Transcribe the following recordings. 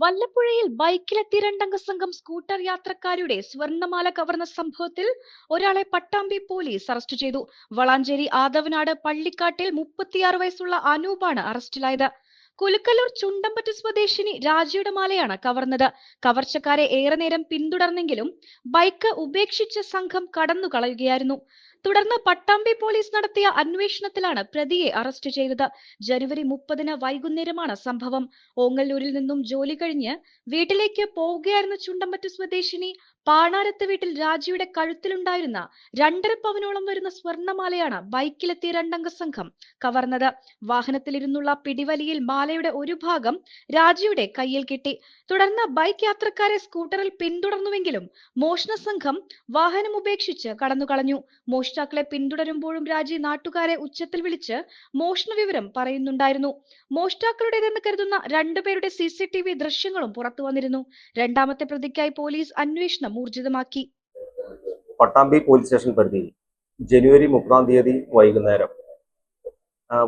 വല്ലപ്പുഴയിൽ ബൈക്കിലെത്തി രണ്ടംഗ സംഘം സ്കൂട്ടർ യാത്രക്കാരുടെ സ്വർണമാല കവർന്ന സംഭവത്തിൽ ഒരാളെ പട്ടാമ്പി പോലീസ് അറസ്റ്റ് ചെയ്തു. വളാഞ്ചേരി ആദവനാട് പള്ളിക്കാട്ടിൽ മുപ്പത്തിയാറ് വയസ്സുള്ള അനൂപാണ് അറസ്റ്റിലായത്. കുലുക്കല്ലൂർ ചുണ്ടമ്പറ്റ് സ്വദേശിനി രാജിയുടെ മാലയാണ് കവർന്നത്. കവർച്ചക്കാരെ ഏറെ നേരം പിന്തുടർന്നെങ്കിലും ബൈക്ക് ഉപേക്ഷിച്ച സംഘം കടന്നു കളയുകയായിരുന്നു തുടർന്ന് പട്ടാമ്പി പോലീസ് നടത്തിയ അന്വേഷണത്തിലാണ് പ്രതിയെ അറസ്റ്റ് ചെയ്തത്. ജനുവരി മുപ്പതിന് വൈകുന്നേരമാണ് സംഭവം. ഓങ്ങല്ലൂരിൽ നിന്നും ജോലി കഴിഞ്ഞ് വീട്ടിലേക്ക് പോവുകയായിരുന്ന ചുണ്ടമ്പറ്റ് സ്വദേശിനി പാണാരത്ത് വീട്ടിൽ രാജിയുടെ കഴുത്തിലുണ്ടായിരുന്ന രണ്ടര പവനോളം വരുന്ന സ്വർണമാലയാണ് ബൈക്കിലെത്തിയ രണ്ടംഗ സംഘം കവർന്നത്. വാഹനത്തിലിരുന്നുള്ള പിടിവലിയിൽ മാലയുടെ ഒരു ഭാഗം രാജിയുടെ കയ്യിൽ കിട്ടി. തുടർന്ന് ബൈക്ക് യാത്രക്കാരെ സ്കൂട്ടറിൽ പിന്തുടർന്നുവെങ്കിലും മോഷണ സംഘം വാഹനം ഉപേക്ഷിച്ച് കടന്നുകളഞ്ഞു മോഷ്ടാക്കളെ പിന്തുടരുമ്പോഴും രാജി നാട്ടുകാരെ ഉച്ചത്തിൽ വിളിച്ച് മോഷണ വിവരം പറയുന്നുണ്ടായിരുന്നു. മോഷ്ടാക്കളുടേതെന്ന് കരുതുന്ന രണ്ടുപേരുടെ സി സി ടി വി ദൃശ്യങ്ങളും പുറത്തു വന്നിരുന്നു. രണ്ടാമത്തെ പ്രതിക്കായി പോലീസ് അന്വേഷണം ഊർജിതമാക്കി. പട്ടാമ്പി പോലീസ് സ്റ്റേഷൻ പരിധിയിൽ ജനുവരി മുപ്പതാം തീയതി വൈകുന്നേരം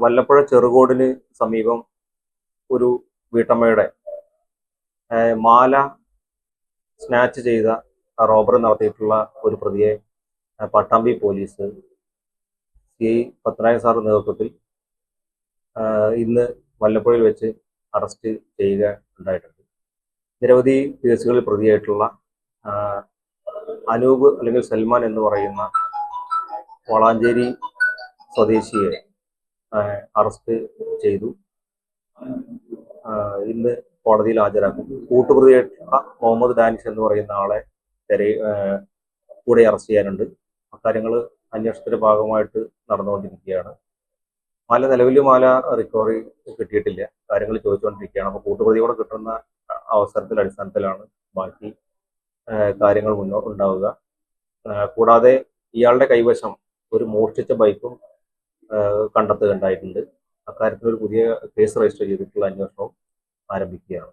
വല്ലപ്പുഴ ചെറുകോടിന് സമീപം ഒരു വീട്ടമ്മയുടെ മാല സ്നാച്ച് ചെയ്ത റോബറി നടത്തിയിട്ടുള്ള ഒരു പ്രതിയെ പട്ടാമ്പി പോലീസ് സി ഐ പത്മനായ നേതൃത്വത്തിൽ ഇന്ന് വല്ലപ്പുഴയിൽ വെച്ച് അറസ്റ്റ് ചെയ്യുക ഉണ്ടായിട്ടുണ്ട്. നിരവധി കേസുകളിൽ പ്രതിയായിട്ടുള്ള അനൂപ് അല്ലെങ്കിൽ സൽമാൻ എന്ന് പറയുന്ന വളാഞ്ചേരി സ്വദേശിയെ അറസ്റ്റ് ചെയ്തു. ഇന്ന് കോടതിയിൽ ഹാജരാക്കും. കൂട്ടുപ്രതിയായിട്ടുള്ള മുഹമ്മദ് ഡാനിഷ് എന്ന് പറയുന്ന ആളെ തെര കൂടെ അറസ്റ്റ് ചെയ്യാനുണ്ട്. അക്കാര്യങ്ങൾ അന്വേഷണത്തിന്റെ ഭാഗമായിട്ട് നടന്നുകൊണ്ടിരിക്കുകയാണ്. മാല നിലവിൽ മാല റിക്കവറി കിട്ടിയിട്ടില്ല. കാര്യങ്ങൾ ചോദിച്ചുകൊണ്ടിരിക്കുകയാണ്. അപ്പോൾ കൂട്ടുപ്രതിയോടെ കിട്ടുന്ന അവസരത്തിൽ അടിസ്ഥാനത്തിലാണ് ബാക്കി കാര്യങ്ങൾ മുന്നോട്ട് ഉണ്ടാവുക. കൂടാതെ ഇയാളുടെ കൈവശം ഒരു മോഷ്ടിച്ച ബൈക്കും കണ്ടെത്തുകയുണ്ടായിട്ടുണ്ട്. അക്കാര്യത്തിൽ ഒരു പുതിയ കേസ് രജിസ്റ്റർ ചെയ്തിട്ടുള്ള അന്വേഷണവും ആരംഭിക്കുകയാണ്.